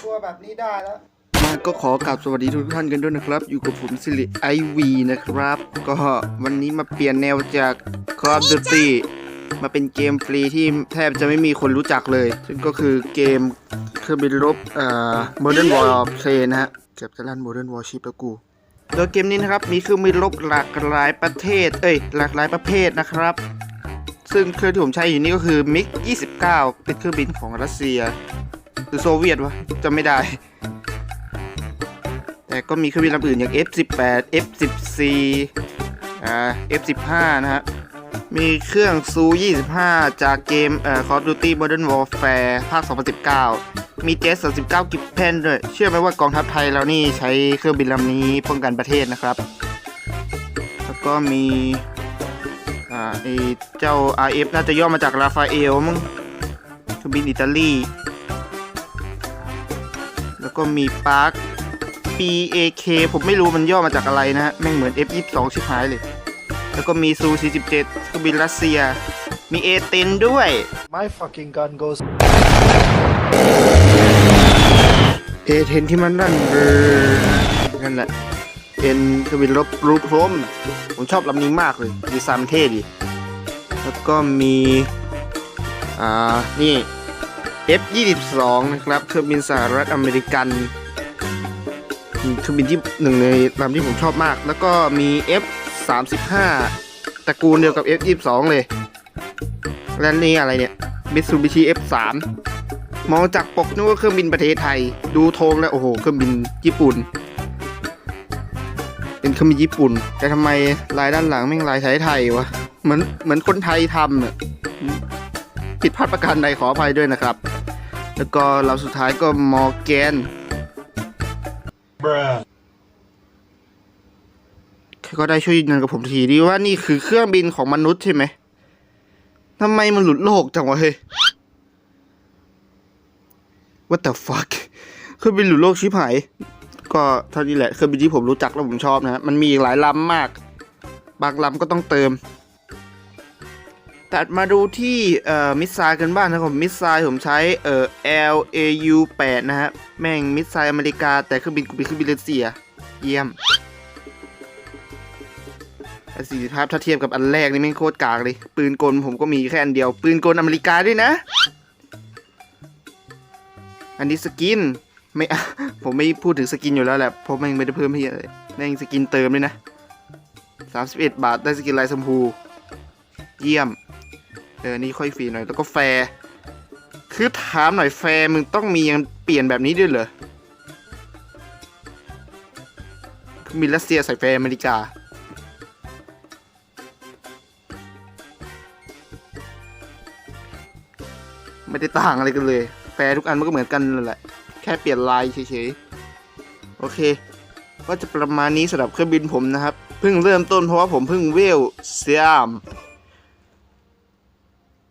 กลัวแบบนี้ได้แล้วมาก็ขอกราบสวัสดีทุกท่านกันด้วยนะครับ อยู่กับผมสิริไอวีนะครับ ก็วันนี้มาเปลี่ยนแนวจาก Call of Duty มาเป็นเกมฟรีที่แทบจะไม่มีคนรู้จักเลย ซึ่งก็คือเกมเครื่องบินรบเอ่อ Modern Warplane นะฮะเกือบจะลั่น Modern Warship แล้วกูโดยเกมนี้นะครับ มีเครื่องบินรบหลากหลายประเทศ เอ้ย หลากหลายประเภทนะครับ ซึ่งเครื่องที่ผมใช้อยู่นี่ก็คือ MiG 29 เป็นเครื่องบินของรัสเซีย รือโซเวียตวะจำไม่ได้ แต่ก็มีเครื่องบินลำอื่นอย่าง F18 F14 อ่า F15 นะฮะ มีเครื่องซู 25 จากเกมเอ่อ Call of Duty Modern Warfare ภาค 2019 มีเจส39 กิบเพนด้วย เชื่อไหมว่ากองทัพไทยเรานี่ใช้เครื่องบินลำนี้ป้องกันประเทศนะครับ แล้วก็มีอ่าไอเจ้า RF น่าจะย่อมาจากราฟาเอลมั้งเครื่องบินอิตาลี แล้วก็มีปาร์ค PAK ผมไม่รู้มันย่อมาจากอะไรนะฮะ แม่งเหมือน F22 ชิบหายเลย แล้วก็มีซู47เครื่องบินรัสเซีย มีเอเตนด้วย My fucking gun goes เอเทนที่มันนั่นเออนั่นแหละเป็นเครื่องบินรบรูพรมผมชอบลำนี้มากเลยดีไซน์มันเท่ดี แล้วก็มี อ่า นี่ F22 นะครับเครื่องบินสหรัฐอเมริกันเครื่องบินที่หนึ่งในลำที่ผมชอบมาก แล้วก็มี F35 ตระกูลเดียวกับ F22 เลยและนี่อะไรเนี่ย Mitsubishi F3 มองจากปกนึกว่าเครื่องบินประเทศไทย ดูธงแล้วโอ้โหเครื่องบินญี่ปุ่น เป็นเครื่องบินญี่ปุ่น แต่ทำไมลายด้านหลังแม่งลายไทยไทยวะเหมือนเหมือนคนไทยทำอะผิดพลาดประการใดขออภัยด้วยนะครับ แล้วก็ลำสุดท้ายก็มอร์แกน bruh ก็ได้ช่วยยืนยันกับผมทีดีว่านี่คือเครื่องบินของมนุษย์ใช่ไหมทำไมมันหลุดโลกจังวะเฮ้ย What the fuck เครื่องบินหลุดโลกชิบหาย ก็เท่านี้แหละเครื่องบินที่ผมรู้จักแล้วผมชอบนะ มันมีอีกหลายลำมาก บางลำก็ต้องเติม ตัดมาดูที่เอ่อมิสไซล์กันบ้างนะครับผมมิสไซล์ผมใช้เอ่อ LAU 8นะฮะแม่งมิสไซล์อเมริกา แต่เครื่องบินกูเป็นเครื่องบินรัสเซีย เยี่ยมประสิทธิภาพถ้าเทียบกับอันแรกนี่แม่โคตรกากเลย ปืนกลผมก็มีแค่อันเดียว ปืนกลอเมริกาด้วยนะ อันนี้สกินไม่ผมไม่พูดถึงสกินอยู่แล้วแหละเพราะแม่งไม่ได้เพิ่มให้อะไรแม่งสกินเติมเลยนะ 31 บาทได้สกินลายชมพู เยี่ยม เออนี่ค่อยฟรีหน่อยแล้วก็แฟร์คือถามหน่อยแฟร์มึงต้องมียังเปลี่ยนแบบนี้ด้วยเหรอมีรัสเซียใส่แฟร์อเมริกา ไม่ได้ต่างอะไรกันเลย แฟร์ทุกอันมันก็เหมือนกันนั่นแหละ แค่เปลี่ยนลายเฉยๆ โอเค ก็จะประมาณนี้สำหรับเครื่องบินผมนะครับ เพิ่งเริ่มต้นเพราะว่าผมเพิ่งเวลเซียม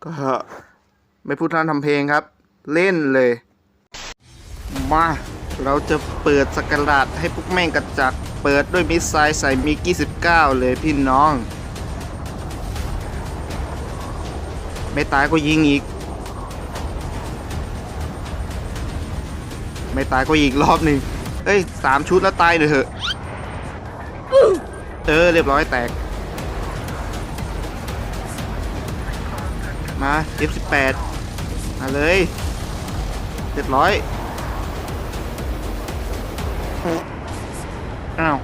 ก็ไม่พูดท่านทำเพลงครับ เล่นเลย มา เราจะเปิดสกราดให้พวกแม่งกระจัดเปิดด้วยมิสไซล์ใส่มิก29 เลยพี่น้อง ไม่ตายก็ยิงอีก ไม่ตายก็อีกรอบหนึ่งเอ้ยสามชุดแล้วตายเลยเหอะ เออ เรียบร้อยแตก มา F18 มาเลยเรียบร้อยอ้าว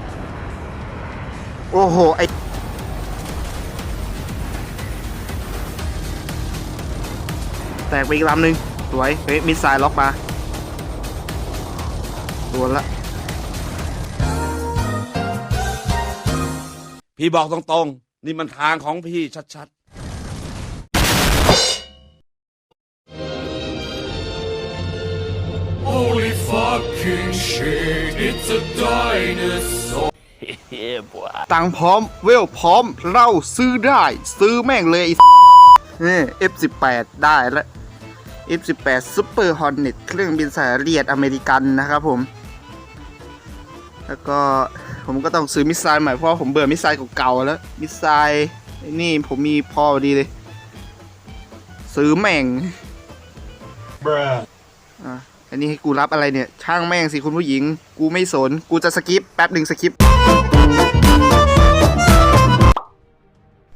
โอ้โห ไอแตกไปอีกลำหนึ่งสวย เฮ้ย มิสไซล์ล็อกมาตัวละ พี่บอกตรงๆ นี่มันทางของพี่ชัด Holy fucking shit, it's a dinosaur. ตังค์พร้อม เวลพร้อม เราซื้อได้ ซื้อแม่งเลยไอ้นี่ F18 ได้แล้ว F18 Super Hornet เครื่องบินสายเรียดอเมริกันนะครับผม แล้วก็ผมก็ต้องซื้อมิสไซล์ใหม่เพราะว่าผมเบื่อมิสไซล์เก่าๆแล้ว มิสไซล์ไอ้นี่ผมมีพอดีเลย ซื้อแม่ง bruh อะ อันนี้ให้กูรับอะไรเนี่ย ช่างแม่งสิคุณผู้หญิง กูไม่สน กูจะสกิปแป๊บหนึ่งสกิป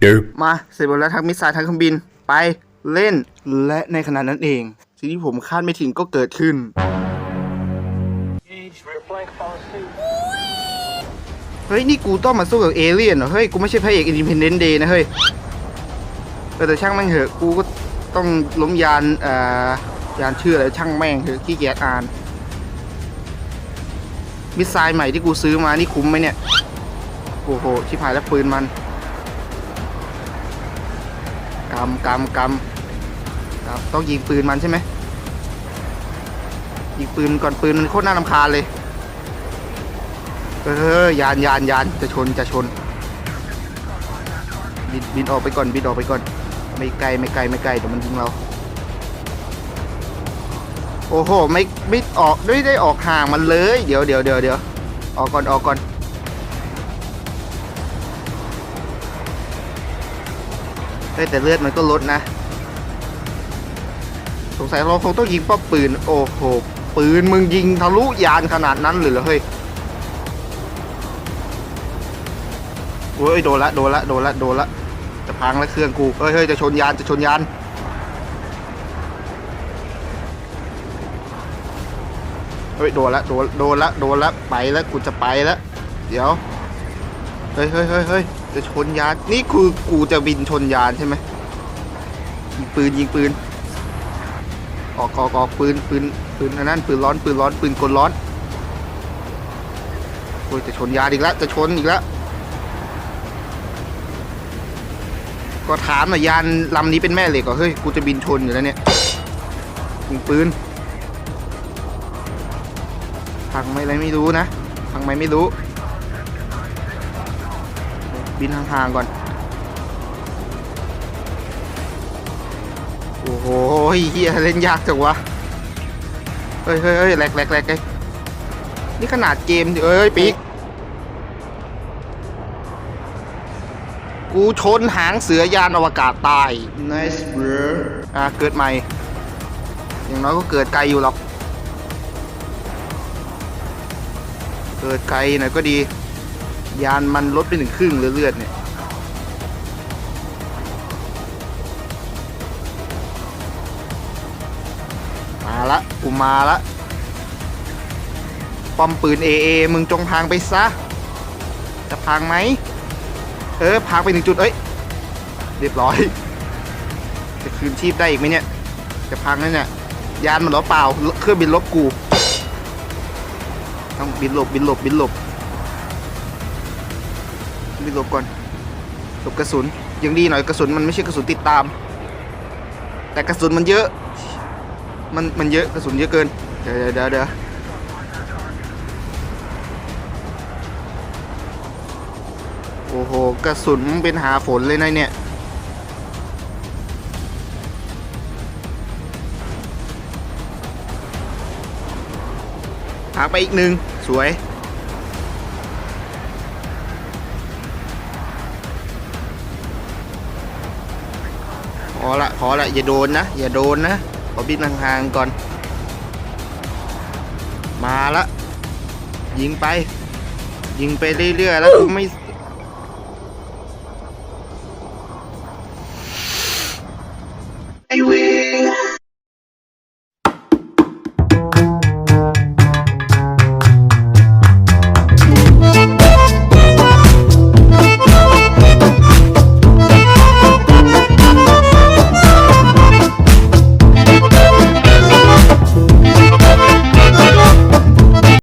Nope. มาเสร็จหมดแล้วทั้งมิสไซล์ทั้งเครื่องบินไปเล่นและในขณะนั้นเอง สิ่งที่ผมคาดไม่ถึงก็เกิดขึ้น เฮ้ย นี่กูต้องมาสู้กับเอเลี่ยนเหรอ เฮ้ย กูไม่ใช่พระเอกอินดิเพนเดนต์เดย์นะเฮ้ยเออแต่ช่างแม่งเถอะ กูก็ต้องล้มยานเอ่อ ยานชื่ออะไรช่างแม่งเถอะขี้เกียจอ่าน มิสไซล์ใหม่ที่กูซื้อมานี่คุ้มไหมเนี่ย โอ้โห ชิบหายแล้วปืนมันกำกำกำครับต้องยิงปืนมันใช่ไหมยิงปืนก่อนปืนมันโคตรน่ารำคาญเลย เออยานยานยานจะชนจะชน บินบินออกไปก่อนบินออกไปก่อน ไม่ไกลไม่ไกลไม่ไกลเดี๋ยวมันยิงเรา โอ้โหไม่ไม่ออกไม่ได้ออกห่างมันเลย เดี๋ยวเดี๋ยวเดี๋ยวเดี๋ยวออกก่อนออกก่อนเฮ้ยแต่เลือดมันก็ลดนะ สงสัยเราคงต้องยิงป้อมปืน โอ้โห ปืนมึงยิงทะลุยานขนาดนั้นเลยเหรอเฮ้ยโอ้ยโดนละโดนละโดนละโดนละจะพังแล้วเครื่องกูเฮ้ยเฮ้ยจะชนยานจะชนยาน ฮ้ยโดนละโดนโดนละโดนละไปแล้วกูจะไปแล้วเดี๋ยวเฮ้ยเฮ้ยเฮ้ยเฮ้ยจะชนยานนี่คือกูจะบินชนยานใช่ไหมยิงปืนยิงปืนออกออกออกปืนปืนปืนอันนั้นปืนร้อนปืนร้อนปืนกลร้อนโอ้ยจะชนยานอีกแล้วจะชนอีกแล้วก็ถามหน่อยยานลำนี้เป็นแม่เหล็กเหรอเฮ้ยกูจะบินชนอยู่แล้วเนี่ยยิงปืน พังไหมอะไรไม่รู้นะพังไหมไม่รู้ บินห่างๆก่อน โอ้โหเฮียเล่นยากจังวะ เฮ้ยเฮ้ยเฮ้ยแหลกแหลกแหลกไอ้นี่ขนาดเกมเอ้ยปีกกูชนหางเสือยานอวกาศตาย nice bro อ่าเกิดใหม่ อย่างน้อยก็เกิดไกลอยู่หรอก เกิดไกลหน่อยก็ดี ยานมันลดไปถึงครึ่งเลือดเนี่ยมาละกูมาละป้อมปืน AA มึงจงพังไปซะ จะพังไหม เออพังไปหนึ่งจุด เอ้ย เรียบร้อย จะคืนชีพได้อีกไหมเนี่ย จะพังนั่นเนี่ย ยานมันหรอเปล่า เครื่องบินลบกู ต้องบินหลบบินหลบบินหลบบินหลบก่อนหลบกระสุนยังดีหน่อยกระสุนมันไม่ใช่กระสุนติดตาม แต่กระสุนมันเยอะมันมันเยอะกระสุนเยอะเกินเดี๋ยวเดี๋ยวเดี๋ยวเดี๋ยวโอ้โหกระสุนเป็นหาฝนเลยนะเนี่ยหาไปอีกหนึ่ง สวยพอละพอละ อย่าโดนนะ อย่าโดนนะ ขอบินห่างๆก่อน มาละ ยิงไป ยิงไปเรื่อยๆ แล้วกูไม่